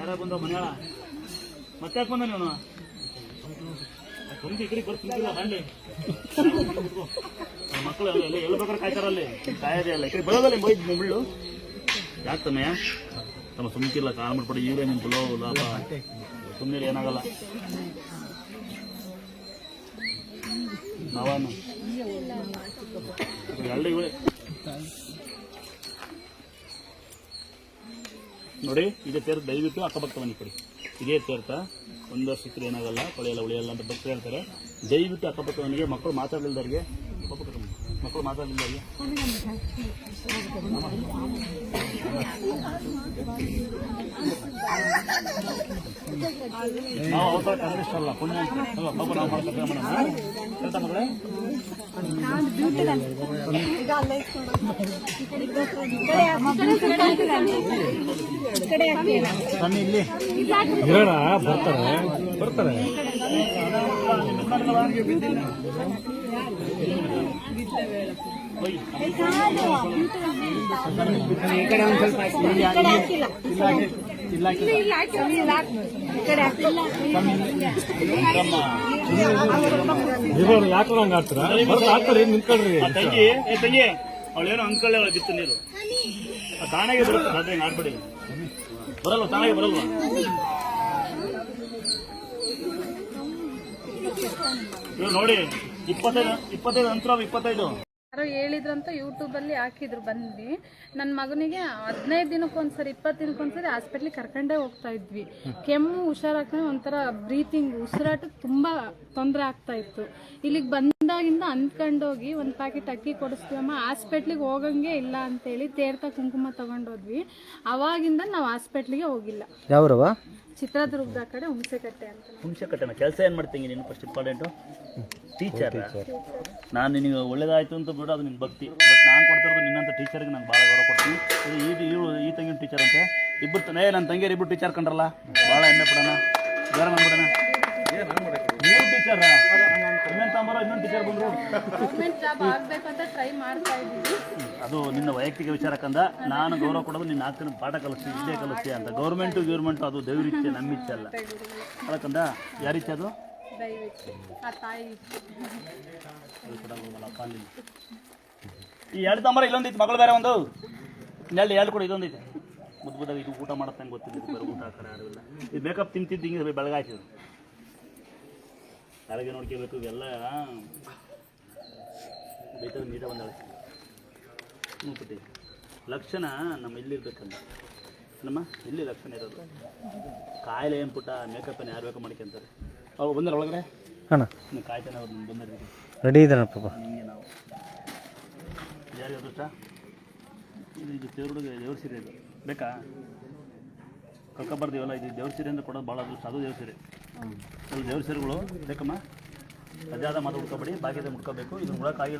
ಯಾರ ಬಂದ ಮನೆಯಾಳ? ಮತ್ತೆ ಯಾಕೆ ಬಂದ ನೀವು ಬಂದು ಈ ಕಡೆ ಬರ್ತಿಲ್ಲ ಹಳ್ಳಿ ಮಕ್ಕಳು ಎಲ್ಲ ಎಲ್ಲ ಹೇಳ್ಬೇಕಾದ್ರೆ ಕಾಯ್ತಾರಲ್ಲಿ ಕಾಯದೇ ಅಲ್ಲ ಈ ಕಡೆ ಬರೋದಲ್ಲ ಬೈದ್ ಮುಳ್ಳು ಯಾಕೆ ತಮ್ಮಯ್ಯ? ತಮ್ಮ ಸುಮ್ಕಿಲ್ಲ ಕಾಲ್ ಮಾಡ್ಬಿಡಿ ಈಗಲೇ ನಿನ್ ಬುಲೋ ಲಾಭ ಸುಮ್ಮನೆ ಏನಾಗಲ್ಲ. ನಾವಾನು. ಹಳ್ಳಿ ನೋಡಿ, ಇದೇ ತೇರು ದಯವಿಟ್ಟು ಅಕ್ಕಪಕ್ಕ ಮನೆ ಕೊಡಿ. ಇದೇ ತೀರ್ಥ ಒಂದು ವರ್ಷಕ್ಕೆ ಏನಾಗಲ್ಲ, ಕೊಳೆಯಲ್ಲ ಉಳಿಯಲ್ಲ ಅಂತ ಭಕ್ತರು ಹೇಳ್ತಾರೆ ದಯವಿಟ್ಟು ಅಕ್ಕಪಕ್ಕವನಿಗೆ ಮಕ್ಕಳು ಮಾತಾಡಲಿಲ್ದವ್ರಿಗೆ ಅಕ್ಕಪಕ್ಕ ಬನ್ನಿ. ಮಕ್ಕಳು ಮಾತಾಡಲಿಲ್ದವ್ರಿಗೆ. ನಾವು ಅವತಾರ ಅಲ್ಲ ಪುಣ್ಯ ಅಲ್ಲ? ಪಾಪ ನಾವು ಮೇಡಮ್ ಹೇಳ್ತಾ ಮಗಳೇ ಇರೋಣ ಬರ್ತಾರೆ ಬರ್ತಾರೆ ಈ ಕಡೆ ಹಂಗ ಆಡ್ತಾರ ಬರ್ತಾ ಹಾಕ್ತಾರೆ ನಿಂತ್ಕೊಳ್ರಿ ಆ ತಂಗಿ ತಂಗಿ, ಅವಳೇನೋ ಅಂಕಲ್ ಅವಳ ಬಿತ್ತು ನೀರು ತಾನಾಗೆ ಬರುತ್ತೆ ಅದೇ ಆಡ್ಬೇಡಿ. ಬರಲ್ವ ತಾನಾಗೆ ಬರಲ್ವಾ? ನೋಡಿ, ಇಪ್ಪತ್ತೈದು ಇಪ್ಪತ್ತೈದು ಅಂತರ ಇಪ್ಪತ್ತೈದು. ಯಾರೋ ಹೇಳಿದ್ರಂತ ಯೂಟ್ಯೂಬಲ್ಲಿ ಹಾಕಿದ್ರು ಬಂದು ನನ್ನ ಮಗನಿಗೆ ಹದಿನೈದು ದಿನಕ್ಕೊಂದ್ಸರಿ ಇಪ್ಪತ್ತು ದಿನಕ್ಕೊಂದ್ಸರಿ ಹಾಸ್ಪಿಟ್ಲಿಗೆ ಕರ್ಕೊಂಡೇ ಹೋಗ್ತಾ ಇದ್ವಿ. ಕೆಮ್ಮು, ಹುಷಾರಾಗ್ತಾನೆ ಒಂಥರ ಬ್ರೀತಿಂಗ್ ಉಸಿರಾಟ ತುಂಬ ತೊಂದರೆ ಆಗ್ತಾ ಇತ್ತು. ಇಲ್ಲಿಗೆ ಬಂದಾಗಿಂದ ಅಂದ್ಕೊಂಡೋಗಿ ಒಂದು ಪ್ಯಾಕೆಟ್ ಅಕ್ಕಿ ಕೊಡಿಸ್ತೀವಮ್ಮ ಹಾಸ್ಪಿಟ್ಲಿಗೆ ಹೋಗಂಗೆ ಇಲ್ಲ ಅಂತೇಳಿ ತೇರ್ತ ಕುಂಕುಮ ತಗೊಂಡೋದ್ವಿ. ಅವಾಗಿಂದ ನಾವು ಹಾಸ್ಪಿಟ್ಲಿಗೆ ಹೋಗಿಲ್ಲ. ಯಾವ್ರವ ಚಿತ್ರದುರ್ಗದ ಕಡೆ ಹುಣಸೆಕಟ್ಟೆ ಅಂತ. ಹುಣಸೆಕಟ್ಟೆನ ಕೆಲಸ ಏನು ಮಾಡ್ತೀನಿ ನೀನು ಫಸ್ಟ್ ಇಂಪಾರ್ಟೆಂಟು ಟೀಚರ್ ನಾನು ನಿನಗೆ ಒಳ್ಳೇದಾಯ್ತು ಅಂತ ಬಿಡು ಅದು ನಿನ್ನ ಭಕ್ತಿ. ಬಟ್ ನಾನು ಕೊಡ್ತಿರೋದು ನಿನ್ನಂತ ಟೀಚರ್ಗೆ ನಾನು ಭಾಳ ಗೌರವ ಕೊಡ್ತೀನಿ. ಇದು ಈ ಇವಳು ಈ ತಂಗಿನ ಟೀಚರ್ ಅಂತ. ಇಬ್ಬರು ತನೇ ಏ ನನ್ನ ತಂಗಿಯರು ಇಬ್ಬರು ಟೀಚರ್ ಕಂಡ್ರಲ್ಲ? ಭಾಳ ಹೆಮ್ಮೆ ಪಡೋಣ. ಬೇರೆ ಮಾಡ್ಬಿಡೋಣ ನೀವು ಟೀಚರ್ ಇನ್ನೊಂದು ತಾಂಬರೋ ಇನ್ನೊಂದು ಟೀಚರ್ ಬಂದರು? ಗೌರ್ಮೆಂಟ್ ಜಾಬ್ ಆಗ್ಬೇಕಂತ ಟ್ರೈ ಮಾಡ್ತಾ ಇದ್ದೀವಿ. ಅದು ನಿನ್ನ ವೈಯಕ್ತಿಕ ವಿಚಾರಕ್ಕಂದ ನಾನು ಗೌರವ ಕೊಡೋದು ನಿನ್ನ ಹಾಕ್ತಿನ ಪಾಠ ಕಲಿಸಿ ಇದೇ ಕಲಿಸ್ತೀಯ ಅಂತ. ಗೌರ್ಮೆಂಟು ಗೌರ್ಮೆಂಟು ಅದು ದೇವ್ರಿಚ್ಛೆ ನಮ್ಮ ಇಚ್ಛೆ ಅಲ್ಲ. ಅದಕ್ಕಂದ ಯಾರಿಚ್ಛೆ ಅದು? ಆ ಕೂಡ. ಈ ಎರಡು ತಂಬರ ಇಲ್ಲೊಂದಿತ್ತು ಮಗಳು ಬೇರೆ ಒಂದು? ಇನ್ನೆರಡು ಎರಡು ಕೂಡ ಇದೊಂದೈತೆ. ಮುದ್ದು ಬುದ್ದಾಗ ಇದು ಊಟ ಮಾಡತ್ತೆ ನಂಗೆ ಗೊತ್ತಿಲ್ಲ ಬೇರೆ ಊಟ ಹಾಕರ ಯಾರು ಇಲ್ಲ ಇದು ಬೇಕಪ್ ತಿಂತಿದ್ದು ಹಿಂಗೆ ಬೆಳಗಾಯ್ತದೆ. ಬೆಳಗ್ಗೆ ನೋಡ್ಕೋಬೇಕು ಇವೆಲ್ಲ ಬೇಕಾದ್ರೆ ನೀಟ ಬಂದಾಳೆ ಪುಟ್ಟಿ. ಲಕ್ಷಣ ನಮ್ಮ ಇಲ್ಲಿರ್ಬೇಕಂತ ನಮ್ಮ ಇಲ್ಲಿ ಲಕ್ಷಣ ಇರೋದು. ಕಾಯಿಲೆ ಏನು ಪುಟ್ಟ? ಮೇಕಪ್ ಏನು ಯಾರು ಬೇಕು ಮಾಡ್ಕೊಂತಾರೆ? ಅವ್ರು ಬಂದ್ರೆ ಒಳಗಡೆ? ಅಣ್ಣ. ನೀವು ಕಾಯ್ತಾನೆ ಅವ್ರು ಬಂದರೆ ರೆಡಿ ಇದ್ದಾನೆ ಪಾಪ. ಹಿಂಗೆ ನಾವು. ಯಾರಿಗೆ ಅದೃಷ್ಟ? ಇದು ಇದು ದೇವ್ರಿಗೆ ದೇವ್ರ ಸೀರೆ ಇದು. ಬೇಕಾ? ಕಕ್ಕ ಬರ್ತೀವಲ್ಲ ಇದು ದೇವ್ರ ಸೀರೆ ಅಂತ ಕೊಡೋದು ಭಾಳ ಸಾಧು ಅದು ದೇವ್ರ ಸೀರೆ. ಸ್ವಲ್ಪ ದೇವ್ರ ಸೀರೆಗಳು ಬೇಕಮ್ಮ ಅಜಾದ ಮಾತು ಹುಡ್ಕೊಬೇಡಿ ಭಾಗ್ಯದ ಮುಡ್ಕೋಬೇಕು ಇದು ಮುಡಕ್ಕಾಗಿಲ್ಲ